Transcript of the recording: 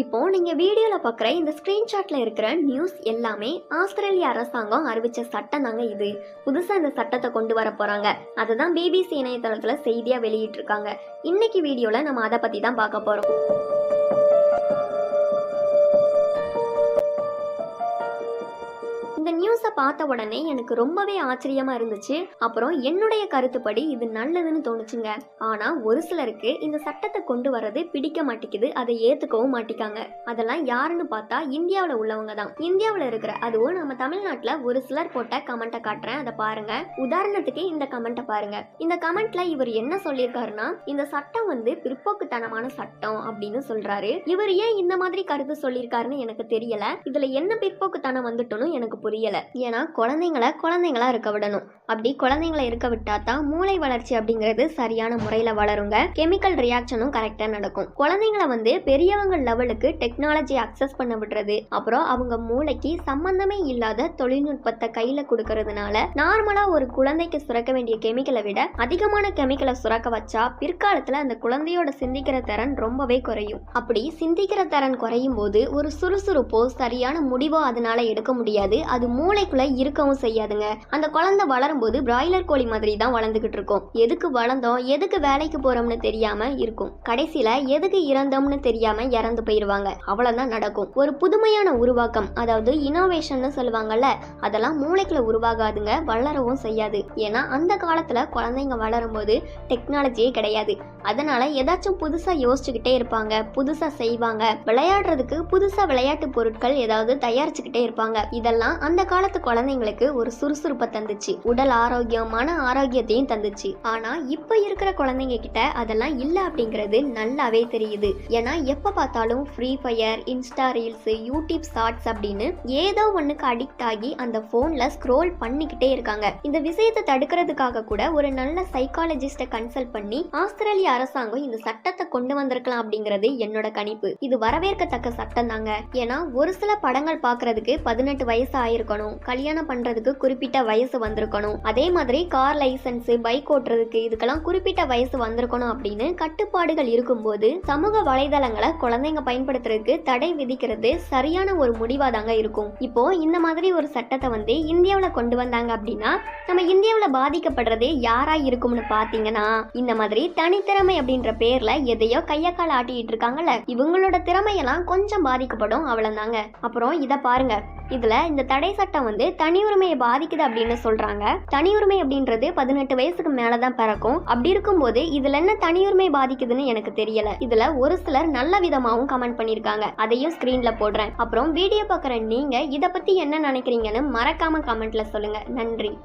இப்போ நீங்க வீடியோல பார்க்குற இந்த ஸ்கிரீன்ஷாட்ல இருக்கிற நியூஸ் எல்லாமே ஆஸ்திரேலிய அரசாங்கம் அறிவிச்ச சட்டம் தாங்க இது. புதுசா இந்த சட்டத்தை கொண்டு வர போறாங்க. அதுதான் பிபிசி இணையதளத்துல செய்தியா வெளியிட்டு இருக்காங்க இன்னைக்கு வீடியோல நம்ம அதை பத்தி தான் பார்க்க போறோம். நியூஸை பார்த்த உடனே எனக்கு ரொம்பவே ஆச்சரியமா இருந்துச்சு. அப்புறம் என்னுடைய கருத்துப்படி இது நல்லதுன்னு தோணுச்சுங்க. ஆனா ஒரு சிலருக்கு இந்த சட்டத்தை கொண்டு வர்றது பிடிக்க மாட்டேங்குது அதை ஏத்துக்கவும் மாட்டிக்காங்க அதெல்லாம் யாருன்னு பார்த்தா இந்தியாவில் உள்ளவங்க தான். இந்தியாவில் இருக்கிற அதுவும் நம்ம தமிழ்நாட்டில் ஒரு சிலர் போட்ட கமெண்ட்டை காட்டுறேன் அதை பாருங்க. உதாரணத்துக்கு இந்த கமெண்ட்டை பாருங்க. இந்த கமெண்ட்ல இவர் என்ன சொல்லியிருக்காருன்னா இந்த சட்டம் வந்து பிற்போக்குத்தனமான சட்டம் அப்படின்னு சொல்றாரு. இவர் ஏன் இந்த மாதிரி கருத்து சொல்லியிருக்காருன்னு எனக்கு தெரியல. இதுல என்ன பிற்போக்குத்தனம் வந்துட்டோன்னு எனக்கு புரியல. ஏன்னா குழந்தைங்கள குழந்தைங்களா இருக்க விடணும். அப்படி குழந்தைங்கள இருக்க விட்டா தான் மூளை வளர்ச்சி அப்படிங்கிறது சரியான முறையில் வளருங்க. கெமிக்கல் ரியாக்ஷனும் கரெக்டாக நடக்கும். குழந்தைங்கள வந்து பெரியவங்க லெவலுக்கு டெக்னாலஜி அக்சஸ் பண்ண விடுறது அப்புறம் அவங்க மூளைக்கு சம்பந்தமே இல்லாத தொழில்நுட்பத்தை கையில் கொடுக்கறதுனால நார்மலாக ஒரு குழந்தைக்கு சுரக்க வேண்டிய கெமிக்கலை விட அதிகமான கெமிக்கலை சுரக்க வச்சா பிற்காலத்தில் அந்த குழந்தையோட சிந்திக்கிற திறன் ரொம்பவே குறையும். அப்படி சிந்திக்கிற திறன் குறையும் போது ஒரு சுறுசுறுப்போ சரியான முடிவோ அதனால எடுக்க முடியாது. அது மூளை மூளைக்குள்ள இருக்கவும் செய்யாதுங்க. அந்த குழந்தை வளரும்போது பிராய்லர் கோழி மாதிரி தான் வளர்ந்துகிட்டு இருக்கும். எதுக்கு வளர்ந்தோம்? எதுக்கு வேலைக்கு போறோம்னு தெரியாம இருக்கும். கடைசியில எதுக்கு இறந்தோம்னு தெரியாம இறந்து போயிருவாங்க. அவ்வளவுதான் நடக்கும். ஒரு புதுமையான உருவாக்கம் அதாவது இனோவேஷன் சொல்லுவாங்கல்ல அதெல்லாம் மூளைக்குள்ள உருவாகாதுங்க வளரவும் செய்யாது. ஏன்னா அந்த காலத்துல குழந்தைங்க வளரும்போது டெக்னாலஜியே கிடையாது. அதனால ஏதாச்சும் புதுசா யோசிச்சுக்கிட்டே இருப்பாங்க புதுசா செய்வாங்க. விளையாடுறதுக்கு புதுசா விளையாட்டு பொருட்கள் ஏதாவது தயாரிச்சுக்கிட்டே இருப்பாங்க. இதெல்லாம் அந்த காலத்து குழந்தைங்களுக்கு ஒரு சுறுசுறுப்பை தந்துச்சு. உடல் ஆரோக்கியம் மன ஆரோக்கியத்தையும் தந்துச்சு. ஆனா இப்ப இருக்கிற குழந்தைங்க கிட்ட அதெல்லாம் இல்ல அப்படிங்கிறது நல்லாவே தெரியுது. ஏன்னா எப்ப பார்த்தாலும் Free Fire Insta reels YouTube shorts அப்படின்னு ஏதோ ஒண்ணுக்கு அடிக்ட் ஆகி அந்த போன்ல ஸ்க்ரோல் பண்ணிக்கிட்டே இருக்காங்க. இந்த விஷயத்தை தடுக்கிறதுக்காக கூட ஒரு நல்ல சைக்காலஜிஸ்ட கன்சல்ட் பண்ணி ஆஸ்திரேலிய அரசாங்கம் இந்த சட்டத்தை கொண்டு வந்திருக்கலாம் அப்படிங்கிறது என்னோட கணிப்பு. இது வரவேற்கத்தக்க சட்டம் தாங்க. ஏன்னா ஒரு சில படங்கள் பாக்குறதுக்கு பதினெட்டு வயசு ஆயிருக்கணும். கல்யாணம் பண்ணுறதுக்கு குறிப்பிட்ட வயசு வந்திருக்கணும். அதே மாதிரி கார் லைசன்ஸு பைக் ஓட்டுறதுக்கு இதுக்கெல்லாம் குறிப்பிட்ட வயசு வந்திருக்கணும் அப்படின்னு கட்டுப்பாடுகள் இருக்கும்போது சமூக வலைதளங்களை குழந்தைங்க பயன்படுத்துறதுக்கு தடை விதிக்கிறது சரியான ஒரு முடிவாக தாங்க இருக்கும். இப்போ இந்த மாதிரி ஒரு சட்டத்தை வந்து இந்தியாவில் கொண்டு வந்தாங்க அப்படின்னா நம்ம இந்தியாவில் பாதிக்கப்படுறது யாராக இருக்கும்னு பார்த்தீங்கன்னா இந்த மாதிரி தனித்திறமை அப்படின்ற பேர்ல எதையோ கையக்கால் ஆட்டிட்டு இருக்காங்கல்ல. இவங்களோட திறமையெல்லாம் கொஞ்சம் பாதிக்கப்படும். அவ்வளவுதாங்க. அப்புறம் இதை பாருங்க. இதுல இந்த தடை சட்டம் வந்து தனி உரிமையை பாதிக்குது அப்படின்னு சொல்றாங்க. தனி உரிமை அப்படின்றது பதினெட்டு வயசுக்கு மேலதான் பிறக்கும். அப்படி இருக்கும்போது இதுல என்ன தனி உரிமை பாதிக்குதுன்னு எனக்கு தெரியல. இதுல ஒரு சிலர் நல்ல விதமாகவும் கமெண்ட் பண்ணிருக்காங்க அதையும் ஸ்கிரீன்ல போடுறேன். அப்புறம் வீடியோ பார்க்குற நீங்க இதை பத்தி என்ன நினைக்கிறீங்கன்னு மறக்காம கமெண்ட்ல சொல்லுங்க. நன்றி.